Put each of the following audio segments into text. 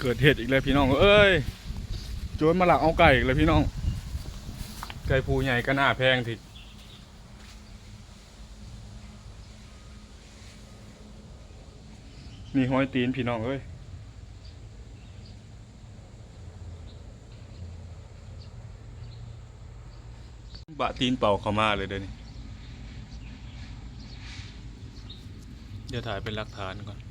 เกิดเหตุอีกแล้วพี่น้อง เอ้ยโจรมาหลักเอาไก่อีกแล้วพี่น้อง ไก่ผูใหญ่ก็น่าแพงทีมีห้อยตีนพี่น้องเอ้ยบะตีนเป่าเข้ามาเลยเดี๋ยวนี้เดี๋ยวถ่ายเป็นหลักฐานก่อน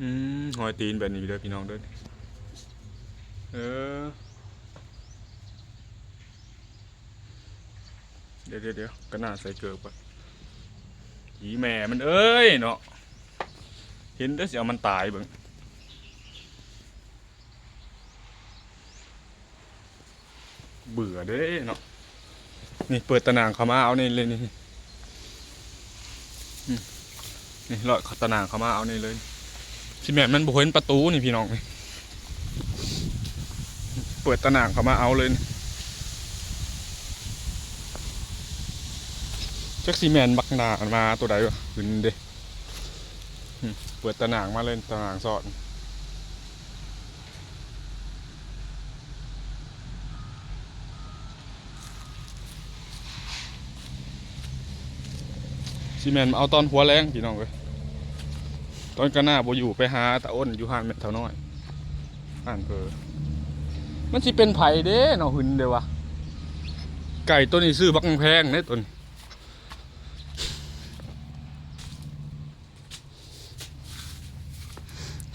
อืมหอยตีนแบบนี้เด้อพี่น้องเด้อเออเดี๋ยวเดี๋ยวเดี๋ยวก็น่าใส่เกลือปะหีแม่มันเอ้ยเนาะเห็นแต่เสียมันตายเบิ่งเบื่อเด้เนาะนี่เปิดตะนางเขามาเอานี่เลยนี่นี่อืมนี่เลาะตะนางเขามาเอานี่เลย สิแม่มันบ่เห็นประตูนี่พี่น้อง เปิดตะหนางเขามาเอาเลยจักซีแมนบักหนามาตัวใดวะขึ้นเด้เปิดตะหนางมาเลยตะหนางสอดซีแมนมาเอาตอนหัวแรงพี่น้องเว้ย ตอนก็หน้าโบอยู่ไปหาตาอ้นอยู่ห้านเม็ดเท่าน้อยห้านเพอมันสิเป็นไผ่เด้เนาะหึนเด้วะไก่ตัวนี้ซื้อบักแพงเด้ตัวนี้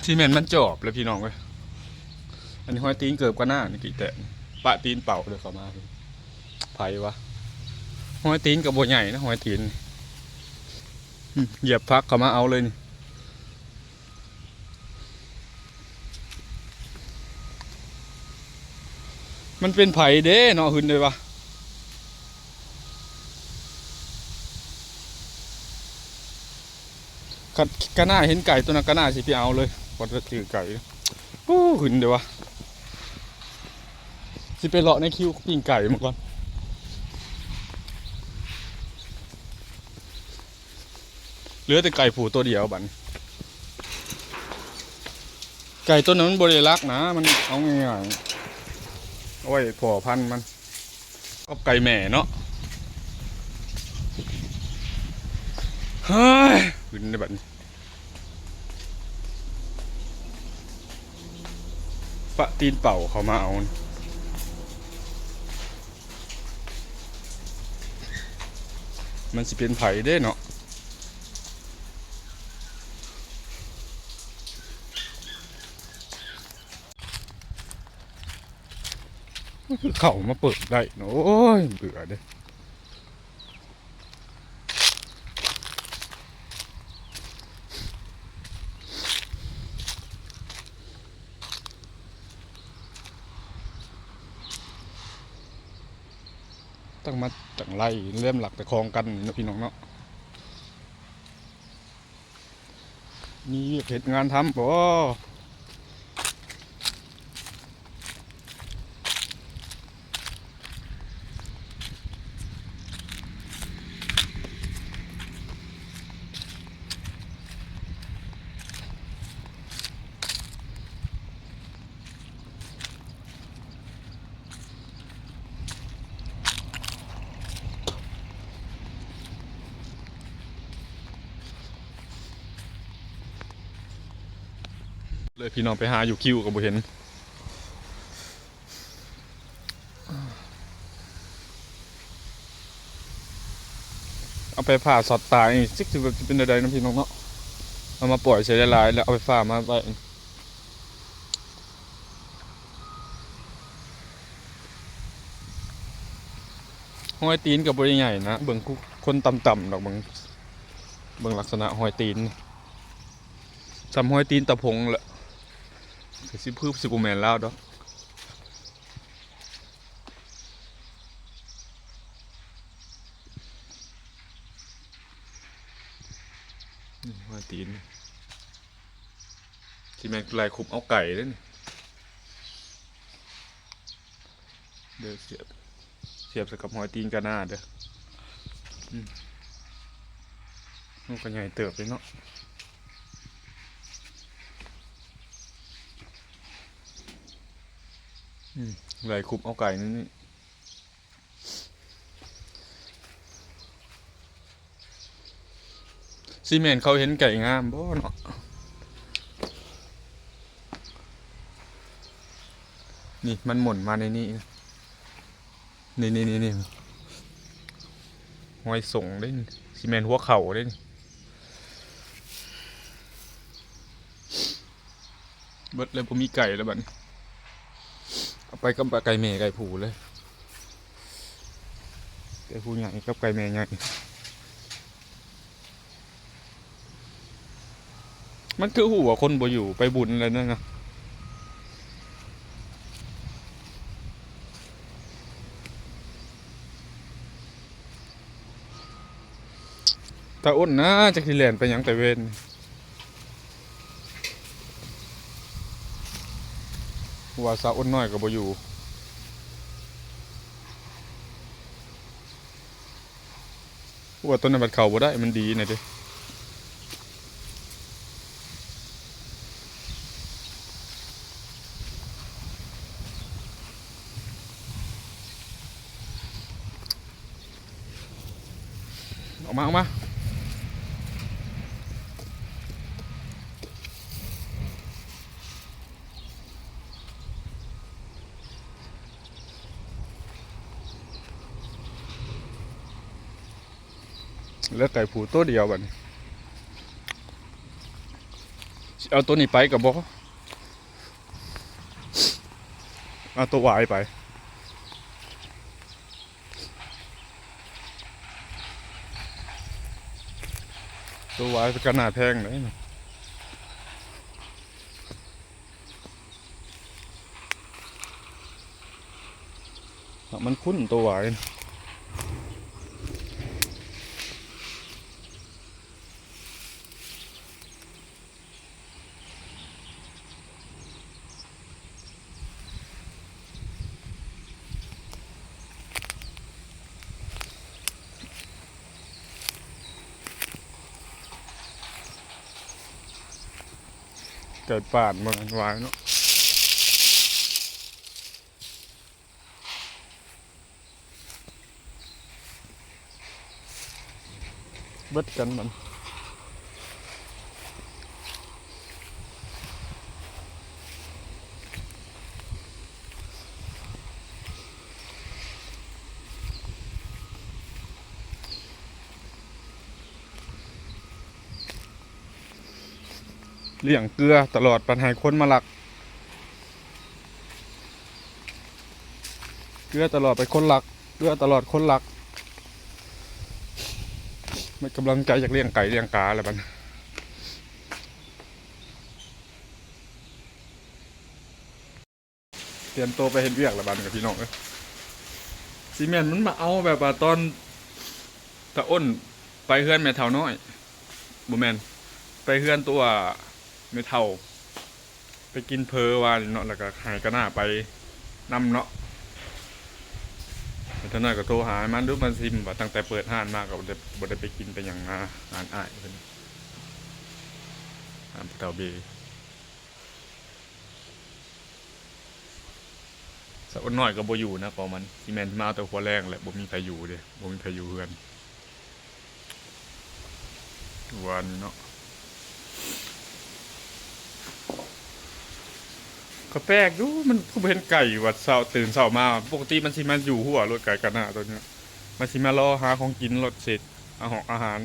ที่แมนมันจอบเลยพี่น้องเว้ยอันนี้ห้อยตีนเกือบกว่าหน้านี่กี่แตะปะตีนเป่าเดี๋ยวเขามาไผ่วะห้อยตีนกับโบใหญ่นะห้อยตีนเหยียบพักเขามาเอาเลยนี่ มันเป็นไผ่เด้เนาะหึนเลยวะกัดกะหน้าเห็นไก่ตัวนั้นกะหน้าสิพี่เอาเลยพอจะจือไก่โอ้หึนเดี๋ยววะสิไปเลาะในคิวปิ้งไก่มาก่อนเหลือแต่ไก่ผูตัวเดียวบันไก่ตัวนั้นมันบริลักนะ มันเอาง่ายๆ ไว้พอพันธุ์มันก็ไก่แม่เนาะเฮ้ยขึ้นในบัดนี้ปะตีนเป่าเขามาเอามันสิเป็นไผ่เด้เนาะ คือเข่ามาเปิดได้โอ้ยเบื่อเด้ต้องมาจังไรเริ่มหลักแต่คลองกันนะพี่น้องเนาะมีเพจงานทำบ่ เลยพี่น้องไปหาอยู่คิวกับบุเห็นเอาไปผ่าสอดตายซิกสิบเป็นใดๆนะพี่น้องเนาะเอามาปล่อยเสียหลายๆแล้วเอาไปฝ่ามาไปห้อยตีนกับบริใหญ่นะเบิ่งคุคนต่ำๆดอกเบิ่งเบิ่งลักษณะห้อยตีนนี่สำห้อยตีนตะพงแหละ ก็สิพืบสิกูแมนแล้วดอกนี่ห้อยตีนที่แมนลายคุบเอาไก่ด้นี่เดี๋ยวเสียบ เสียบสกับหอยตีนกันหน้าเด้ออืมมันก็ใหญ่เติบเลยเนาะ อืม ไหลคุบเอาไก่นี่นี่ซีเมนเขาเห็นไก่งามบ่เนาะนี่มันหมุนมาในนี้นี่นี่นี่นี่หอยส่งได้ซีเมนหัวเข่าได้เบิดเลยผมมีไก่แล้วบัดนี้ ไปกับไก่แม่ไก่ผูเลยไก่ผูใหญ่กับไก่แม่ใหญ่มันคือหัวคนบ่อยู่ไปบุญแล้วนั่นนะตาอ้นนะจะขี้แลนไปยังแต่เวน ว่าสาวอ้นน้อยก็บ่อยู่ว่าต้นนั้นบัดเขาบ่ได้มันดีหน่อยดิออกมาออกมา แล้วไก่ผูตัวเดียวบัดนี้เอาตัวนี้ไปกับบ่เอาตัววายไป ตัววายเป็นขนาดแพงเลยนะอะมันคุ้นตัววายนะ เกิดป่านมันวายเนาะเบิดกันมัน เลี้ยงเกลือตลอดปัญหาคนมาหลัก เกลือตลอดไปคนหลัก เกลือตลอดคนหลักไม่กำลังใจอยากเลี้ยงไก่เลี้ยงกาอะไรบ้างเตรียมตัวไปเห็นเวียกละบันกับพี่น้องเอ้ยซีเมนต์มันมาเอาแบบว่าตอนตะอ้นไปเฮือนแม่เท่าน้อยบุแมนไปเฮือนตัว แม่เท่า ไปกินเพอว่าเนาะแล้วก็หายกระหน้าไปนำเนาะท่านน้อยก็โทรหามันดูมันซิมว่าตั้งแต่เปิดห้านมากก็บ่ได้บ่ได้ไปกินไปอย่างนาอ่านอ้ายเพิ่นอ่านเตาเบสาวน้อยก็บ่อยู่นะก็มันซีเมนต์มาเอาแต่หัวแรงแหละบ่มีใครอยู่เด้บ่มีใครอยู่เฮือนวันเนาะ ก็แปลกดูมันคือบ่เห็นไก่ว่าเช้าตื่นเช้ามา ปกติมันสิมาอยู่หัวรถไก่กันหน้าตัวเนี้ยมันสิมารอหาของกินรถเสร็จอาหารอาหาร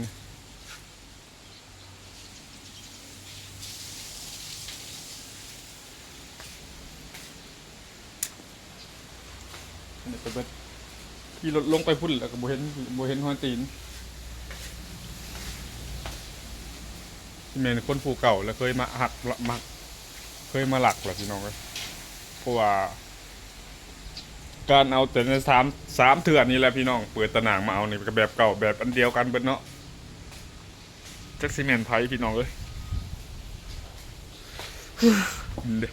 นี่ก็เบิดขี่รถลงไปพุ่นแล้วก็บ่เห็นบ่เห็นหัวตีนที่แม่นคนผู้เก่าแล้วเคยมาหักละมัก เคยมาหลักแหละพี่น้องเอ้ยเพราะว่า การเอาแต่ในสามสามเถื่อนนี่แหละพี่น้อง เปิดตะหนางมาเอานี่ก็แบบเก่าแบบอันเดียวกันเบิดเนาะจักซีเมนไพ่พี่น้องเอ้ยเด้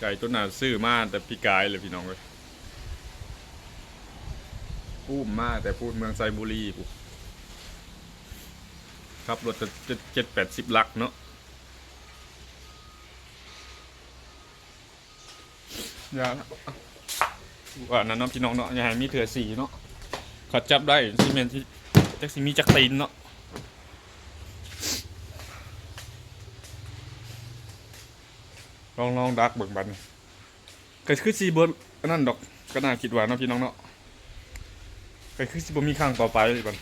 ไก่ตัวหนาซื้อมาแต่พี่กายเลยพี่น้องเลย อู้มมาแต่พูดเมืองไซบุรีกูครับรถจะเจ็ดแปดสิบลักเนาะอย่าว่านั่นเนาะพี่น้องเนาะอย่าให้มีเถื่อสีเนาะเขาจับได้ซีเมนที่จักสิมีจักตีนเนาะลองลองดักเบิ่งบัดนก็คือซีเบิร์อันนั่นดอกก็น่าคิดว่าเนาะพี่น้องเนาะ ก็คือสิบ่มีข้างต่อไปเลยบัน